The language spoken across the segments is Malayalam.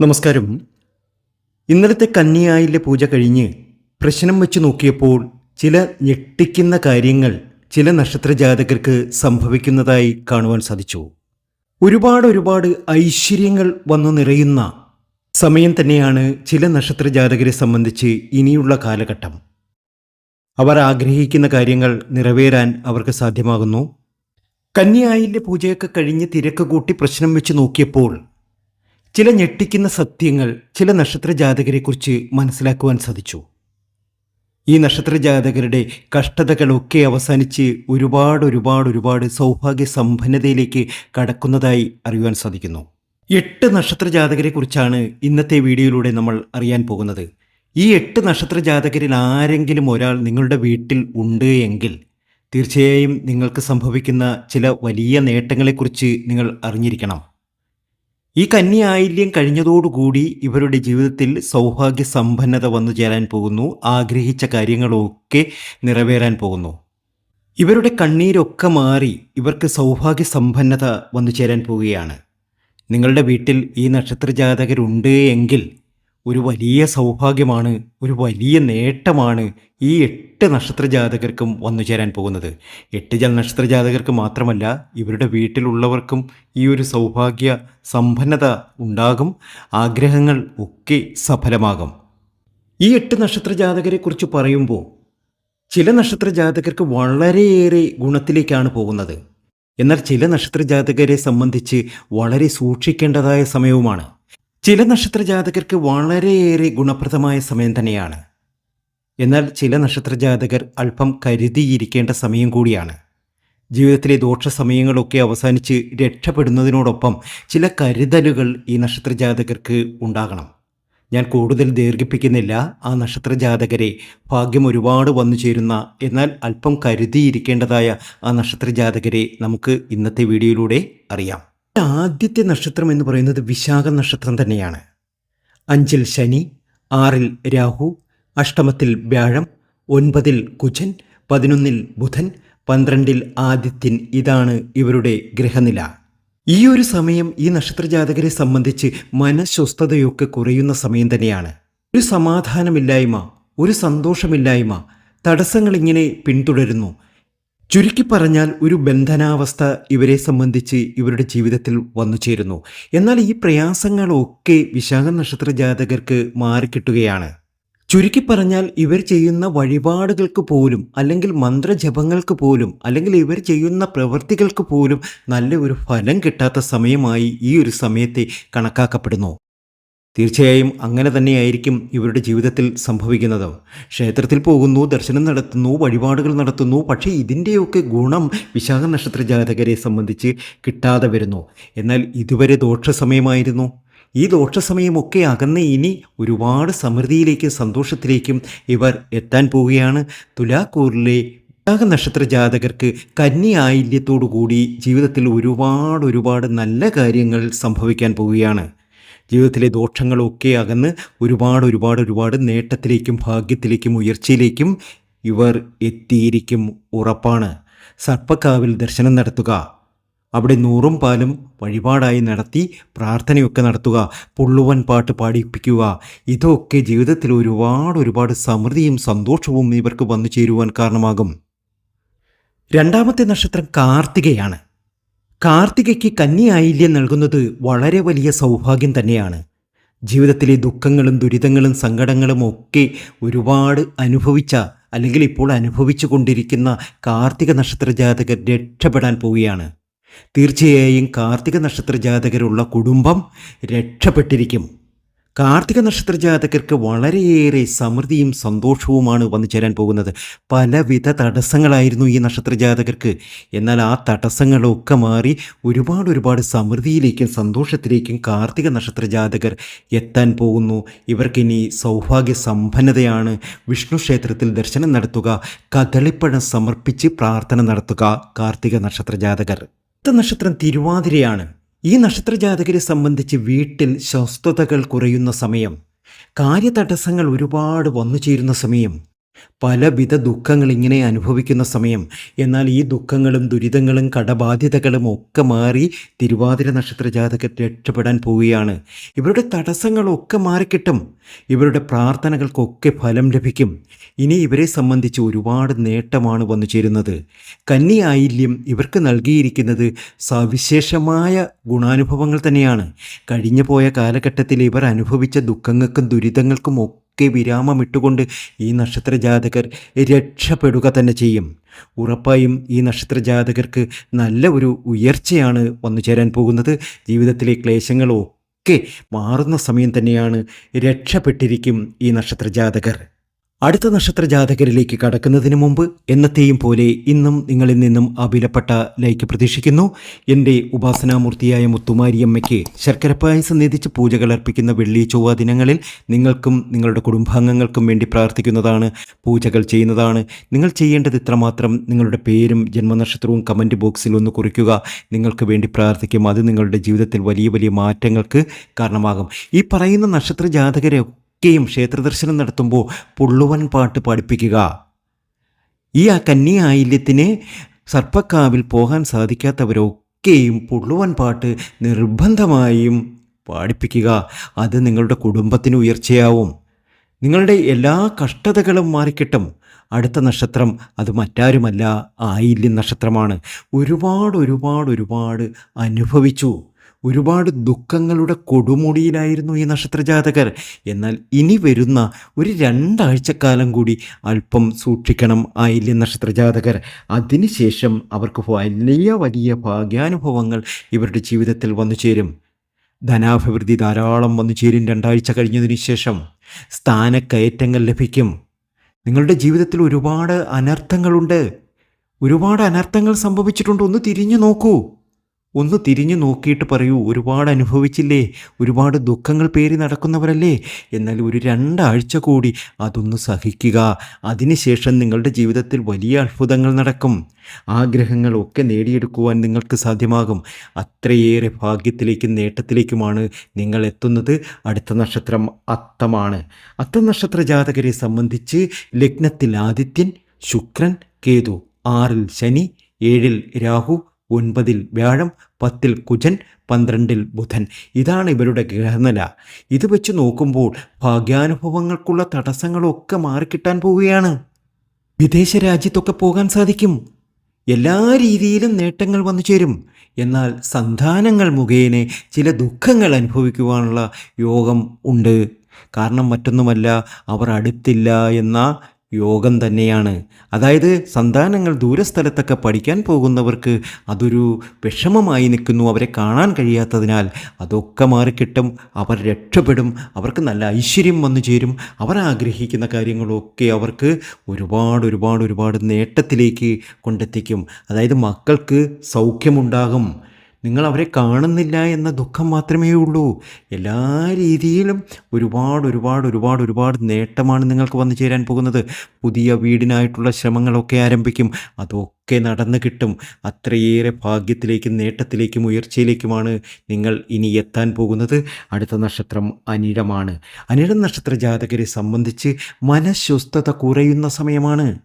നമസ്കാരം. ഇന്നലത്തെ കന്യായിലെ പൂജ കഴിഞ്ഞ് പ്രശ്നം വെച്ച് നോക്കിയപ്പോൾ ചില ഞെട്ടിക്കുന്ന കാര്യങ്ങൾ ചില നക്ഷത്ര ജാതകർക്ക് സംഭവിക്കുന്നതായി കാണുവാൻ സാധിച്ചു. ഒരുപാട് ഒരുപാട് ഐശ്വര്യങ്ങൾ വന്നു നിറയുന്ന സമയം തന്നെയാണ് ചില നക്ഷത്ര ജാതകരെ സംബന്ധിച്ച് ഇനിയുള്ള കാലഘട്ടം. അവർ ആഗ്രഹിക്കുന്ന കാര്യങ്ങൾ നിറവേറാൻ അവർക്ക് സാധ്യമാകുന്നു. കന്യായിലെ പൂജയൊക്കെ കഴിഞ്ഞ് തിരക്ക് കൂട്ടി പ്രശ്നം വെച്ച് നോക്കിയപ്പോൾ ചില ഞെട്ടിക്കുന്ന സത്യങ്ങൾ ചില നക്ഷത്ര ജാതകരെക്കുറിച്ച് മനസ്സിലാക്കുവാൻ സാധിച്ചു. ഈ നക്ഷത്ര ജാതകരുടെ കഷ്ടതകളൊക്കെ അവസാനിച്ച് ഒരുപാട് ഒരുപാട് ഒരുപാട് സൗഭാഗ്യ സമ്പന്നതയിലേക്ക് കടക്കുന്നതായി അറിയുവാൻ സാധിക്കുന്നു. എട്ട് നക്ഷത്ര ജാതകരെക്കുറിച്ചാണ് ഇന്നത്തെ വീഡിയോയിലൂടെ നമ്മൾ അറിയാൻ പോകുന്നത്. ഈ എട്ട് നക്ഷത്ര ജാതകരിൽ ആരെങ്കിലും ഒരാൾ നിങ്ങളുടെ വീട്ടിൽ ഉണ്ട് എങ്കിൽ തീർച്ചയായും നിങ്ങൾക്ക് സംഭവിക്കുന്ന ചില വലിയ നേട്ടങ്ങളെക്കുറിച്ച് നിങ്ങൾ അറിഞ്ഞിരിക്കണം. ഈ കന്നി കഴിഞ്ഞതോടുകൂടി ഇവരുടെ ജീവിതത്തിൽ സൗഭാഗ്യ സമ്പന്നത വന്നു ചേരാൻ പോകുന്നു ആഗ്രഹിച്ച കാര്യങ്ങളൊക്കെ നിറവേറാൻ പോകുന്നു. ഇവരുടെ കണ്ണീരൊക്കെ മാറി ഇവർക്ക് സൗഭാഗ്യ സമ്പന്നത വന്നു ചേരാൻ പോവുകയാണ്. നിങ്ങളുടെ വീട്ടിൽ ഈ നക്ഷത്ര ജാതകരുണ്ട് എങ്കിൽ ഒരു വലിയ സൗഭാഗ്യമാണ് ഒരു വലിയ നേട്ടമാണ് ഈ എട്ട് നക്ഷത്ര ജാതകർക്കും വന്നു ചേരാൻ പോകുന്നത്. എട്ട് ജല നക്ഷത്ര ജാതകർക്ക് മാത്രമല്ല ഇവരുടെ വീട്ടിലുള്ളവർക്കും ഈ ഒരു സൗഭാഗ്യ സമ്പന്നത ഉണ്ടാകും ആഗ്രഹങ്ങൾ ഒക്കെ സഫലമാകും. ഈ എട്ട് നക്ഷത്ര ജാതകരെക്കുറിച്ച് പറയുമ്പോൾ ചില നക്ഷത്ര ജാതകർക്ക് വളരെയേറെ ഗുണത്തിലേക്കാണ് പോകുന്നത്. എന്നാൽ ചില നക്ഷത്ര ജാതകരെ സംബന്ധിച്ച് വളരെ സൂക്ഷിക്കേണ്ടതായ സമയവുമാണ്. ചില നക്ഷത്ര ജാതകർക്ക് വളരെയേറെ ഗുണപ്രദമായ സമയം തന്നെയാണ്. എന്നാൽ ചില നക്ഷത്ര ജാതകർ അല്പം കരുതിയിരിക്കേണ്ട സമയം കൂടിയാണ്. ജീവിതത്തിലെ ദോഷ സമയങ്ങളൊക്കെ അവസാനിച്ച് രക്ഷപ്പെടുന്നതിനോടൊപ്പം ചില കരുതലുകൾ ഈ നക്ഷത്ര ജാതകർക്ക് ഉണ്ടാകണം. ഞാൻ കൂടുതൽ ദീർഘിപ്പിക്കുന്നില്ല. ആ നക്ഷത്ര ജാതകരെ ഭാഗ്യം ഒരുപാട് വന്നു ചേരുന്ന എന്നാൽ അല്പം കരുതിയിരിക്കേണ്ടതായ ആ നക്ഷത്ര ജാതകരെ നമുക്ക് ഇന്നത്തെ വീഡിയോയിലൂടെ അറിയാം. ആദ്യത്തെ നക്ഷത്രം എന്ന് പറയുന്നത് വിശാഖ നക്ഷത്രം തന്നെയാണ്. അഞ്ചിൽ ശനി ആറിൽ രാഹു അഷ്ടമത്തിൽ വ്യാഴം ഒൻപതിൽ കുജൻ പതിനൊന്നിൽ ബുധൻ പന്ത്രണ്ടിൽ ആദിത്യൻ ഇതാണ് ഇവരുടെ ഗ്രഹനില ഈ ഒരു സമയം ഈ നക്ഷത്ര ജാതകരെ സംബന്ധിച്ച് മനഃസ്വസ്ഥതയൊക്കെ കുറയുന്ന സമയം തന്നെയാണ്. ഒരു സമാധാനമില്ലായ്മ ഒരു സന്തോഷമില്ലായ്മ തടസ്സങ്ങളിങ്ങനെ പിന്തുടരുന്നു. ചുരുക്കി പറഞ്ഞാൽ ഒരു ബന്ധനാവസ്ഥ ഇവരെ സംബന്ധിച്ച് ഇവരുടെ ജീവിതത്തിൽ വന്നു ചേരുന്നു. എന്നാൽ ഈ പ്രയാസങ്ങളൊക്കെ വിശാഖ നക്ഷത്ര ജാതകർക്ക് മാറിക്കിട്ടുകയാണ്. ചുരുക്കി പറഞ്ഞാൽ ഇവർ ചെയ്യുന്ന വഴിപാടുകൾക്ക് പോലും അല്ലെങ്കിൽ മന്ത്രജപങ്ങൾക്ക് പോലും അല്ലെങ്കിൽ ഇവർ ചെയ്യുന്ന പ്രവൃത്തികൾക്ക് പോലും നല്ല ഒരു ഫലം കിട്ടാത്ത സമയമായി ഈ ഒരു സമയത്തെ കണക്കാക്കപ്പെടുന്നു. തീർച്ചയായും അങ്ങനെ തന്നെയായിരിക്കും ഇവരുടെ ജീവിതത്തിൽ സംഭവിക്കുന്നത്. ക്ഷേത്രത്തിൽ പോകുന്നു ദർശനം നടത്തുന്നു വഴിപാടുകൾ നടത്തുന്നു പക്ഷേ ഇതിന്റെയൊക്കെ ഗുണം വിശാഖ നക്ഷത്ര ജാതകരെ സംബന്ധിച്ച് കിട്ടാതെ വരുന്നു. എന്നാൽ ഇതുവരെ ദോഷസമയമായിരുന്നു. ഈ ദോഷസമയമൊക്കെ അകന്ന് ഇനി ഒരുപാട് സമൃദ്ധിയിലേക്കും സന്തോഷത്തിലേക്കും ഇവർ എത്താൻ പോവുകയാണ്. തുലാക്കൂറിലെ വിശാഖ നക്ഷത്ര ജാതകർക്ക് കന്നി ആയില്യത്തോടുകൂടി ജീവിതത്തിൽ ഒരുപാട് ഒരുപാട് നല്ല കാര്യങ്ങൾ സംഭവിക്കാൻ പോവുകയാണ്. ജീവിതത്തിലെ ദോഷങ്ങളൊക്കെ അകന്ന് ഒരുപാട് ഒരുപാട് ഒരുപാട് നേട്ടത്തിലേക്കും ഭാഗ്യത്തിലേക്കും ഉയർച്ചയിലേക്കും ഇവർ എത്തിയിരിക്കും ഉറപ്പാണ്. സർപ്പക്കാവിൽ ദർശനം നടത്തുക. അവിടെ നൂറും പാലും വഴിപാടായി നടത്തി പ്രാർത്ഥനയൊക്കെ നടത്തുക. പുള്ളുവൻ പാട്ട് പാടിപ്പിക്കുക. ഇതൊക്കെ ജീവിതത്തിൽ ഒരുപാട് ഒരുപാട് സമൃദ്ധിയും സന്തോഷവും ഇവർക്ക് വന്നു ചേരുവാൻ കാരണമാകും. രണ്ടാമത്തെ നക്ഷത്രം കാർത്തികയാണ്. കാർത്തികയ്ക്ക് കന്യായില്യം നൽകുന്നത് വളരെ വലിയ സൗഭാഗ്യം തന്നെയാണ്. ജീവിതത്തിലെ ദുഃഖങ്ങളും ദുരിതങ്ങളും സങ്കടങ്ങളും ഒക്കെ ഒരുപാട് അനുഭവിച്ച അല്ലെങ്കിൽ ഇപ്പോൾ അനുഭവിച്ചു കൊണ്ടിരിക്കുന്ന കാർത്തിക നക്ഷത്ര ജാതകർ രക്ഷപ്പെടാൻ പോവുകയാണ്. തീർച്ചയായും കാർത്തിക നക്ഷത്ര ജാതകരുള്ള കുടുംബം രക്ഷപ്പെട്ടിരിക്കും. കാർത്തിക നക്ഷത്ര ജാതകർക്ക് വളരെയേറെ സമൃദ്ധിയും സന്തോഷവുമാണ് വന്നു ചേരാൻ പോകുന്നത്. പലവിധ തടസ്സങ്ങളായിരുന്നു ഈ നക്ഷത്ര ജാതകർക്ക്. എന്നാൽ ആ തടസ്സങ്ങളൊക്കെ മാറി ഒരുപാട് ഒരുപാട് സമൃദ്ധിയിലേക്കും സന്തോഷത്തിലേക്കും കാർത്തിക നക്ഷത്ര ജാതകർ എത്താൻ പോകുന്നു. ഇവർക്കിനി സൗഭാഗ്യ സമ്പന്നതയാണ്. വിഷ്ണു ക്ഷേത്രത്തിൽ ദർശനം നടത്തുക കദളിപ്പഴം സമർപ്പിച്ച് പ്രാർത്ഥന നടത്തുക കാർത്തിക നക്ഷത്ര ജാതകർ. നക്ഷത്രം തിരുവാതിരയാണ്. ഈ നക്ഷത്ര ജാതകരെ സംബന്ധിച്ച് വീട്ടിൽ സ്വസ്ഥതകൾ കുറയുന്ന സമയം കാര്യതടസ്സങ്ങൾ ഒരുപാട് വന്നു ചേരുന്ന സമയം പലവിധ ദുഃഖങ്ങൾ ഇങ്ങനെ അനുഭവിക്കുന്ന സമയം. എന്നാൽ ഈ ദുഃഖങ്ങളും ദുരിതങ്ങളും കടബാധ്യതകളും ഒക്കെ മാറി തിരുവാതിര നക്ഷത്ര ജാതകർ രക്ഷപ്പെടാൻ പോവുകയാണ്. ഇവരുടെ തടസ്സങ്ങളൊക്കെ മാറിക്കിട്ടും. ഇവരുടെ പ്രാർത്ഥനകൾക്കൊക്കെ ഫലം ലഭിക്കും. ഇനി ഇവരെ സംബന്ധിച്ച് ഒരുപാട് നേട്ടമാണ് വന്നു ചേരുന്നത്. കന്നി ആയില്യം ഇവർക്ക് നൽകിയിരിക്കുന്നത് സവിശേഷമായ ഗുണാനുഭവങ്ങൾ തന്നെയാണ്. കഴിഞ്ഞു പോയ കാലഘട്ടത്തിൽ ഇവർ അനുഭവിച്ച ദുഃഖങ്ങൾക്കും ദുരിതങ്ങൾക്കും ഒക്കെ വിരാമമിട്ടുകൊണ്ട് ഈ നക്ഷത്ര ജാതകർ രക്ഷപ്പെടുക തന്നെ ചെയ്യും. ഉറപ്പായും ഈ നക്ഷത്ര ജാതകർക്ക് നല്ല ഒരു ഉയർച്ചയാണ് വന്നു ചേരാൻ പോകുന്നത്. ജീവിതത്തിലെ ക്ലേശങ്ങളൊക്കെ മാറുന്ന സമയം തന്നെയാണ് രക്ഷപ്പെട്ടിരിക്കും ഈ നക്ഷത്ര ജാതകർ അടുത്ത നക്ഷത്ര ജാതകരിലേക്ക് കടക്കുന്നതിന് മുമ്പ് എന്നത്തെയും പോലെ ഇന്നും നിങ്ങളിൽ നിന്നും അഭിലപ്പെട്ട ലൈക്ക് പ്രതീക്ഷിക്കുന്നു. എന്റെ ഉപാസനാമൂർത്തിയായ മുത്തുമാരിയമ്മയ്ക്ക് ശർക്കര പായസം നിധിച്ച് പൂജകൾ അർപ്പിക്കുന്ന വെള്ളി ചൊവ്വ ദിനങ്ങളിൽ നിങ്ങൾക്കും നിങ്ങളുടെ കുടുംബാംഗങ്ങൾക്കും വേണ്ടി പ്രാർത്ഥിക്കുന്നതാണ് പൂജകൾ ചെയ്യുന്നതാണ്. നിങ്ങൾ ചെയ്യേണ്ടത് ഇത്രമാത്രം നിങ്ങളുടെ പേരും ജന്മനക്ഷത്രവും കമന്റ് ബോക്സിൽ ഒന്ന് കുറിക്കുക. നിങ്ങൾക്ക് വേണ്ടി പ്രാർത്ഥിക്കും. അത് നിങ്ങളുടെ ജീവിതത്തിൽ വലിയ വലിയ മാറ്റങ്ങൾക്ക് കാരണമാകും. ഈ പറയുന്ന നക്ഷത്ര ജാതകരെ ഒക്കെയും ക്ഷേത്രദർശനം നടത്തുമ്പോൾ പുള്ളുവൻ പാട്ട് പാടിപ്പിക്കുക. ഈ ആ കന്നി ആയില്യത്തിന് സർപ്പക്കാവിൽ പോകാൻ സാധിക്കാത്തവരൊക്കെയും പുള്ളുവൻ പാട്ട് നിർബന്ധമായും പാടിപ്പിക്കുക. അത് നിങ്ങളുടെ കുടുംബത്തിന് ഉയർച്ചയാവും. നിങ്ങളുടെ എല്ലാ കഷ്ടതകളും മാറിക്കിട്ടും. അടുത്ത നക്ഷത്രം അത് മറ്റാരുമല്ല. ആയില്യം നക്ഷത്രമാണ്. ഒരുപാട് ഒരുപാട് ഒരുപാട് അനുഭവിച്ചു. ഒരുപാട് ദുഃഖങ്ങളുടെ കൊടുമുടിയിലായിരുന്നു ഈ നക്ഷത്രജാതകർ. എന്നാൽ ഇനി വരുന്ന ഒരു രണ്ടാഴ്ചക്കാലം കൂടി അല്പം സൂക്ഷിക്കണം ആയില്യ നക്ഷത്രജാതകർ. അതിനുശേഷം അവർക്ക് വലിയ വലിയ ഭാഗ്യാനുഭവങ്ങൾ ഇവരുടെ ജീവിതത്തിൽ വന്നു ചേരും. ധനാഭിവൃദ്ധി ധാരാളം വന്നു ചേരും രണ്ടാഴ്ച കഴിഞ്ഞതിന് ശേഷം. സ്ഥാനക്കയറ്റങ്ങൾ ലഭിക്കും. നിങ്ങളുടെ ജീവിതത്തിൽ ഒരുപാട് അനർത്ഥങ്ങളുണ്ട്. ഒരുപാട് അനർത്ഥങ്ങൾ സംഭവിച്ചിട്ടുണ്ട്. ഒന്ന് തിരിഞ്ഞു നോക്കൂ. ഒന്ന് തിരിഞ്ഞു നോക്കിയിട്ട് പറയൂ ഒരുപാട് അനുഭവിച്ചില്ലേ? ഒരുപാട് ദുഃഖങ്ങൾ പേറി നടക്കുന്നവരല്ലേ? എന്നാൽ ഒരു രണ്ടാഴ്ച കൂടി അതൊന്ന് സഹിക്കുക. അതിനുശേഷം നിങ്ങളുടെ ജീവിതത്തിൽ വലിയ അത്ഭുതങ്ങൾ നടക്കും. ആഗ്രഹങ്ങളൊക്കെ നേടിയെടുക്കുവാൻ നിങ്ങൾക്ക് സാധ്യമാകും. അത്രയേറെ ഭാഗ്യത്തിലേക്കും നേട്ടത്തിലേക്കുമാണ് നിങ്ങൾ എത്തുന്നത്. അടുത്ത നക്ഷത്രം അത്തമാണ്. അത്ത നക്ഷത്ര ജാതകരെ സംബന്ധിച്ച് ലഗ്നത്തിൽ ആദിത്യൻ ശുക്രൻ കേതു. ആറിൽ ശനി ഏഴിൽ രാഹു ഒൻപതിൽ വ്യാഴം പത്തിൽ കുജൻ പന്ത്രണ്ടിൽ ബുധൻ. ഇതാണ് ഇവരുടെ ഗ്രഹനില. ഇത് വെച്ച് നോക്കുമ്പോൾ ഭാഗ്യാനുഭവങ്ങൾക്കുള്ള തടസ്സങ്ങളൊക്കെ മാറിക്കിട്ടാൻ പോവുകയാണ്. വിദേശ രാജ്യത്തൊക്കെ പോകാൻ സാധിക്കും. എല്ലാ രീതിയിലും നേട്ടങ്ങൾ വന്നു ചേരും. എന്നാൽ സന്താനങ്ങൾ മുഖേന ചില ദുഃഖങ്ങൾ അനുഭവിക്കുവാനുള്ള യോഗം ഉണ്ട്. കാരണം മറ്റൊന്നുമല്ല അവർ അടുത്തില്ല എന്ന യോഗം തന്നെയാണ്. അതായത് സന്താനങ്ങൾ ദൂരസ്ഥലത്തൊക്കെ പഠിക്കാൻ പോകുന്നവർക്ക് അതൊരു വിഷമമായി നിൽക്കുന്നു അവരെ കാണാൻ കഴിയാത്തതിനാൽ. അതൊക്കെ മാറിക്കിട്ടും അവർ രക്ഷപ്പെടും അവർക്ക് നല്ല ഐശ്വര്യം വന്നു ചേരും. അവർ ആഗ്രഹിക്കുന്ന കാര്യങ്ങളൊക്കെ അവർക്ക് ഒരുപാട് ഒരുപാട് ഒരുപാട് നേട്ടത്തിലേക്ക് കൊണ്ടെത്തിക്കും. അതായത് മക്കൾക്ക് സൗഖ്യമുണ്ടാകും. നിങ്ങൾ അവരെ കാണുന്നില്ല എന്ന ദുഃഖം മാത്രമേ ഉള്ളൂ. എല്ലാ രീതിയിലും ഒരുപാട് ഒരുപാട് ഒരുപാട് ഒരുപാട് നേട്ടമാണ് നിങ്ങൾക്ക് വന്നു ചേരാൻ പോകുന്നത്. പുതിയ വീടിനായിട്ടുള്ള ശ്രമങ്ങളൊക്കെ ആരംഭിക്കും. അതൊക്കെ നടന്നു കിട്ടും. അത്രയേറെ ഭാഗ്യത്തിലേക്കും നേട്ടത്തിലേക്കും ഉയർച്ചയിലേക്കുമാണ് നിങ്ങൾ ഇനി എത്താൻ പോകുന്നത്. അടുത്ത നക്ഷത്രം അനിഴമാണ്. അനിഴം നക്ഷത്ര ജാതകരെ സംബന്ധിച്ച് മനഃസ്വസ്ഥത കുറയുന്ന സമയമാണ്.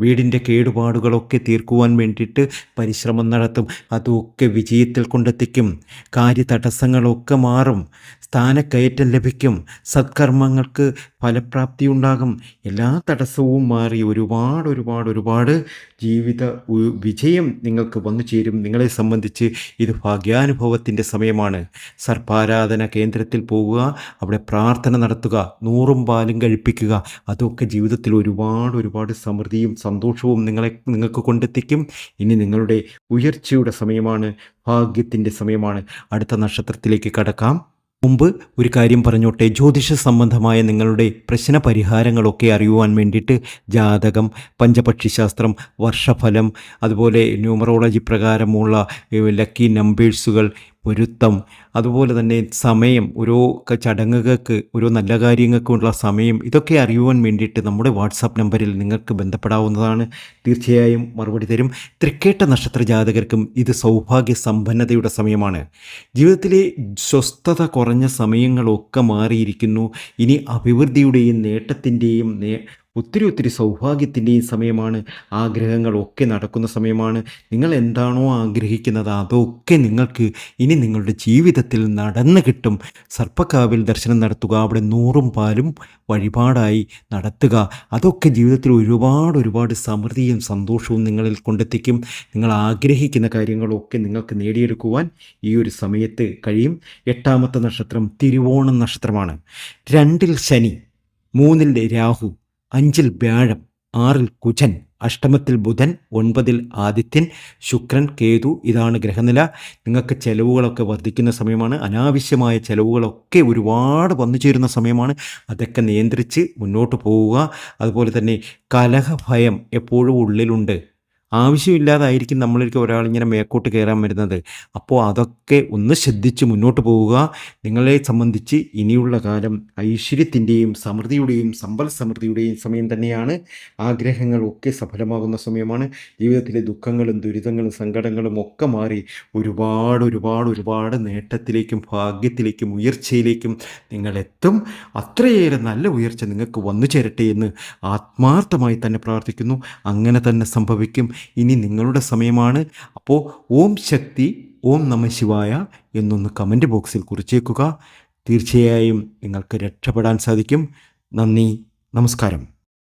വീടിന്റെ കേടുപാടുകളൊക്കെ തീർക്കുവാൻ വേണ്ടിയിട്ട് പരിശ്രമം നടത്തും. അതൊക്കെ വിജയത്തിൽ കൊണ്ടെത്തിക്കും. കാര്യതടസ്സങ്ങളൊക്കെ മാറും. സ്ഥാനക്കയറ്റം ലഭിക്കും. സത്കർമ്മങ്ങൾക്ക് ഫലപ്രാപ്തി ഉണ്ടാകും എല്ലാ തടസ്സവും മാറി ഒരുപാട് ഒരുപാട് ഒരുപാട് ജീവിത വിജയം നിങ്ങൾക്ക് വന്നു ചേരും. നിങ്ങളെ സംബന്ധിച്ച് ഇത് ഭാഗ്യാനുഭവത്തിന്റെ സമയമാണ്. സർപ്പാരാധന കേന്ദ്രത്തിൽ പോവുക അവിടെ പ്രാർത്ഥന നടത്തുക നൂറും പാലും കഴിപ്പിക്കുക. അതൊക്കെ ജീവിതത്തിൽ ഒരുപാട് ഒരുപാട് സമൃദ്ധിയും സന്തോഷവും നിങ്ങളെ നിങ്ങൾക്ക് കൊണ്ടെത്തിക്കും. ഇനി നിങ്ങളുടെ ഉയർച്ചയുടെ സമയമാണ് ഭാഗ്യത്തിന്റെ സമയമാണ്. അടുത്ത നക്ഷത്രത്തിലേക്ക് കടക്കാം. മുമ്പ് ഒരു കാര്യം പറഞ്ഞോട്ടെ. ജ്യോതിഷ സംബന്ധമായ നിങ്ങളുടെ പ്രശ്ന പരിഹാരങ്ങളൊക്കെ അറിയുവാൻ വേണ്ടിയിട്ട് ജാതകം പഞ്ചപക്ഷിശാസ്ത്രം വർഷഫലം അതുപോലെ ന്യൂമറോളജി പ്രകാരമുള്ള ലക്കി നമ്പേഴ്സുകൾ പൊരുത്തം അതുപോലെ തന്നെ സമയം ഓരോ ചടങ്ങുകൾക്ക് ഓരോ നല്ല കാര്യങ്ങൾക്കുള്ള സമയം ഇതൊക്കെ അറിയുവാൻ വേണ്ടിയിട്ട് നമ്മുടെ വാട്സാപ്പ് നമ്പറിൽ നിങ്ങൾക്ക് ബന്ധപ്പെടാവുന്നതാണ്. തീർച്ചയായും മറുപടി തരും. തൃക്കേട്ട നക്ഷത്ര ജാതകർക്കും ഇത് സൗഭാഗ്യ സമ്പന്നതയുടെ സമയമാണ്. ജീവിതത്തിലെ സ്വസ്ഥത കുറഞ്ഞ സമയങ്ങളൊക്കെ മാറിയിരിക്കുന്നു. ഇനി അഭിവൃദ്ധിയുടെയും നേട്ടത്തിന്റെയും ഒത്തിരി ഒത്തിരി സൗഭാഗ്യത്തിന്റെയും സമയമാണ് ആഗ്രഹങ്ങളൊക്കെ നടക്കുന്ന സമയമാണ്. നിങ്ങൾ എന്താണോ ആഗ്രഹിക്കുന്നത് അതൊക്കെ നിങ്ങൾക്ക് ഇനി നിങ്ങളുടെ ജീവിതത്തിൽ നടന്നു കിട്ടും. സർപ്പക്കാവിൽ ദർശനം നടത്തുക അവിടെ നൂറും പാലും വഴിപാടായി നടത്തുക. അതൊക്കെ ജീവിതത്തിൽ ഒരുപാട് ഒരുപാട് സമൃദ്ധിയും സന്തോഷവും നിങ്ങളിൽ കൊണ്ടെത്തിക്കും. നിങ്ങൾ ആഗ്രഹിക്കുന്ന കാര്യങ്ങളൊക്കെ നിങ്ങൾക്ക് നേടിയെടുക്കുവാൻ ഈ ഒരു സമയത്ത് കഴിയും. എട്ടാമത്തെ നക്ഷത്രം തിരുവോണം നക്ഷത്രമാണ്. രണ്ടിൽ ശനി മൂന്നിൽ രാഹു അഞ്ചിൽ വ്യാഴം ആറിൽ കുജൻ അഷ്ടമത്തിൽ ബുധൻ ഒൻപതിൽ ആദിത്യൻ ശുക്രൻ കേതു ഇതാണ് ഗ്രഹനില. നിങ്ങൾക്ക് ചെലവുകളൊക്കെ വർദ്ധിക്കുന്ന സമയമാണ്. അനാവശ്യമായ ചെലവുകളൊക്കെ ഒരുപാട് വന്നു ചേരുന്ന സമയമാണ്. അതൊക്കെ നിയന്ത്രിച്ച് മുന്നോട്ട് പോവുക. അതുപോലെ തന്നെ കലഹഭയം എപ്പോഴും ഉള്ളിലുണ്ട്. ആവശ്യമില്ലാതായിരിക്കും നമ്മളിലേക്ക് ഒരാളിങ്ങനെ മേക്കോട്ട് കയറാൻ വരുന്നത്. അപ്പോൾ അതൊക്കെ ഒന്ന് ശ്രദ്ധിച്ച് മുന്നോട്ട് പോവുക. നിങ്ങളെ സംബന്ധിച്ച് ഇനിയുള്ള കാലം ഐശ്വര്യത്തിന്റെയും സമൃദ്ധിയുടെയും സമ്പൽ സമൃദ്ധിയുടെയും സമയം തന്നെയാണ്. ആഗ്രഹങ്ങളൊക്കെ സഫലമാകുന്ന സമയമാണ്. ജീവിതത്തിലെ ദുഃഖങ്ങളും ദുരിതങ്ങളും സങ്കടങ്ങളും ഒക്കെ മാറി ഒരുപാട് ഒരുപാട് ഒരുപാട് നേട്ടത്തിലേക്കും ഭാഗ്യത്തിലേക്കും ഉയർച്ചയിലേക്കും നിങ്ങളെത്തും. അത്രയേറെ നല്ല ഉയർച്ച നിങ്ങൾക്ക് വന്നു ചേരട്ടെ എന്ന് ആത്മാർത്ഥമായി തന്നെ പ്രാർത്ഥിക്കുന്നു. അങ്ങനെ തന്നെ സംഭവിക്കും. ഇനി നിങ്ങളുടെ സമയമാണ്. അപ്പോൾ ഓം ശക്തി ഓം നമ ശിവായ എന്നൊന്ന് കമന്റ് ബോക്സിൽ കുറിച്ചേക്കുക. തീർച്ചയായും നിങ്ങൾക്ക് രക്ഷപ്പെടാൻ സാധിക്കും. നന്ദി നമസ്കാരം.